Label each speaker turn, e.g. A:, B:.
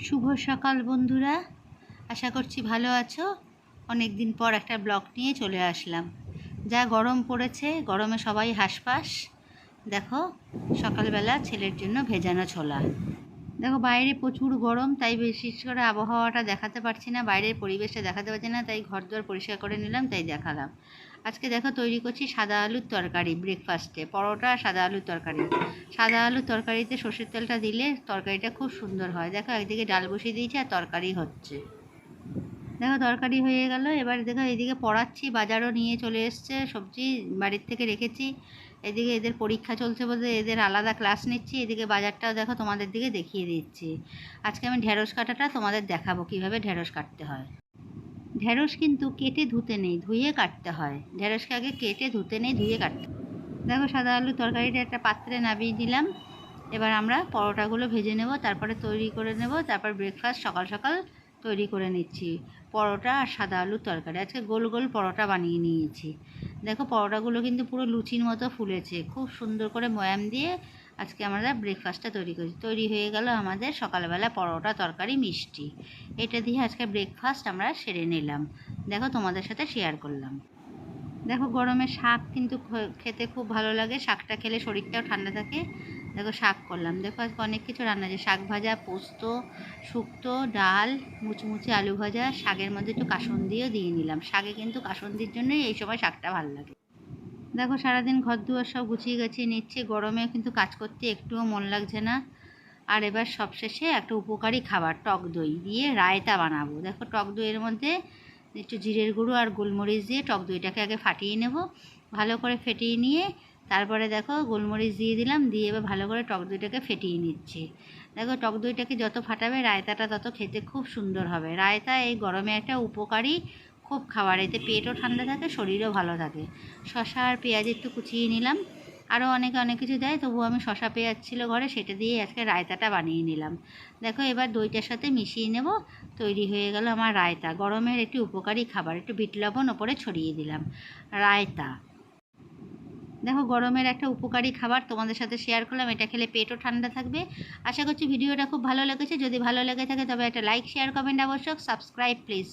A: শুভ সকাল, বন্ধুরা। আশা করছি ভালো আছো। অনেক দিন পর একটা ব্লগ নিয়ে চলে আসলাম। যা গরম পড়েছে, গরমে সবাই হাসপাস দেখো, সকালবেলা ছেলের জন্য ভেজানো ছোলা। দেখো বাইরে প্রচুর গরম, তাই বিশেষ করে আবহাওয়াটা দেখাতে পারছি না, বাইরের পরিবেশটা দেখাতে পারছি না, তাই ঘর দুয়ার পরিষ্কার করে নিলাম, তাই দেখালাম। আজকে দেখো তৈরি করছি সাদা আলুর তরকারি ব্রেকফাস্টে পরোটা সাদা আলুর তরকারি। সাদা আলুর তরকারিতে সর্ষের তেলটা দিলে তরকারিটা খুব সুন্দর হয়। দেখো একদিকে ডাল বসিয়ে দিয়েছি আর তরকারি হচ্ছে। দেখো তরকারি হয়ে গেল। এবার দেখো এদিকে পড়াচ্ছি, বাজারও নিয়ে চলে এসছে, সবজি বাড়ির থেকে রেখেছি। এদিকে এদের পরীক্ষা চলছে বলতে এদের আলাদা ক্লাস নিচ্ছি, এদিকে বাজারটাও দেখো তোমাদের দিকে দেখিয়ে দিচ্ছি। আজকে আমি ঢেঁড়স কাটাটা তোমাদের দেখাবো কীভাবে ঢেঁড়স কাটতে হয়। ঢেঁড়স কিন্তু কেটে ধুতে নেই, ধুয়ে কাটতে হয়। ঢেঁড়সকে আগে কেটে ধুতে নেই, ধুয়ে কাটতে। দেখো সাদা আলু তরকারিটা একটা পাত্রে নামিয়ে দিলাম। এবার আমরা পরোটাগুলো ভেজে নেব, তারপরে তৈরি করে নেব, তারপর ব্রেকফাস্ট সকাল সকাল তৈরি করে নিচ্ছি। পরোটা আর সাদা আলুর তরকারি। আজকে গোল গোল পরোটা বানিয়ে নিয়েছি। দেখো, পরোটাগুলো কিন্তু পুরো লুচির মতো ফুলেছে। খুব সুন্দর করে ময়াম দিয়ে আজকে আমরা ব্রেকফাস্টটা তৈরি করি তৈরি হয়ে গেল আমাদের সকালবেলা পরোটা, তরকারি, মিষ্টি। এটা দিয়ে আজকে ব্রেকফাস্ট আমরা সেরে নিলাম। দেখো, তোমাদের সাথে শেয়ার করলাম। দেখো গরমে শাক কিন্তু খেতে খুব ভালো লাগে। শাকটা খেলে শরীরটাও ঠান্ডা থাকে। দেখো শাক করলাম। দেখো আজকে অনেক কিছু রান্না আছে শাক ভাজা, পোস্ত, শুক্তো, ডাল, মুচমুচে আলু ভাজা, শাকের মধ্যে একটু কাসন্দিও দিয়ে নিলাম। শাকে কিন্তু কাসন্দির জন্যই এই সময় শাকটা ভালো লাগে। দেখো সারাদিন ঘর দুয়ার সব গুছিয়ে গাছিয়ে নিচ্ছে। গরমে কিন্তু কাজ করতে একটুও মন লাগছে না। আর এবার সবশেষে একটা উপকারী খাবার, টক দই দিয়ে রায়তা বানাবো। দেখো টক দইয়ের মধ্যে একটু জিরের গুঁড়ো আর গোলমরিচ দিয়ে টক দইটাকে আগে ফাটিয়ে নেব। ভালো করে ফেটিয়ে নিয়ে তারপরে দেখো গোলমরিচ দিয়ে দিলাম, দিয়ে এবার ভালো করে টক দইটাকে ফেটিয়ে নিচ্ছি। দেখো টক দইটাকে যত ফাটাবে রায়তাটা তত খেতে খুব সুন্দর হবে। রায়তা এই গরমে একটা উপকারী খুব খাবার, এতে পেটও ঠান্ডা থাকে, শরীরও ভালো থাকে। শশা আর পেঁয়াজ একটু কুচিয়ে নিলাম। আরও অনেকে অনেক কিছু দেয় তবুও আমি শশা পেঁয়াজ ছিল ঘরে, সেটা দিয়ে আজকে রায়তাটা বানিয়ে নিলাম। দেখো এবার দইটার সাথে মিশিয়ে নেব, তৈরি হয়ে গেল আমার রায়তা। গরমের একটি উপকারী খাবার, একটু বিট লবণ ওপরে ছড়িয়ে দিলাম। রায়তা। দেখো, গরমের একটা উপকারী খাবার তোমাদের সাথে শেয়ার করলাম, এটা খেলে পেটও ঠান্ডা থাকবে। আশা করছি ভিডিওটা খুব ভালো লেগেছে। যদি ভালো লেগে থাকে তবে একটা লাইক শেয়ার কমেন্ট আবশ্যক সাবস্ক্রাইব প্লিজ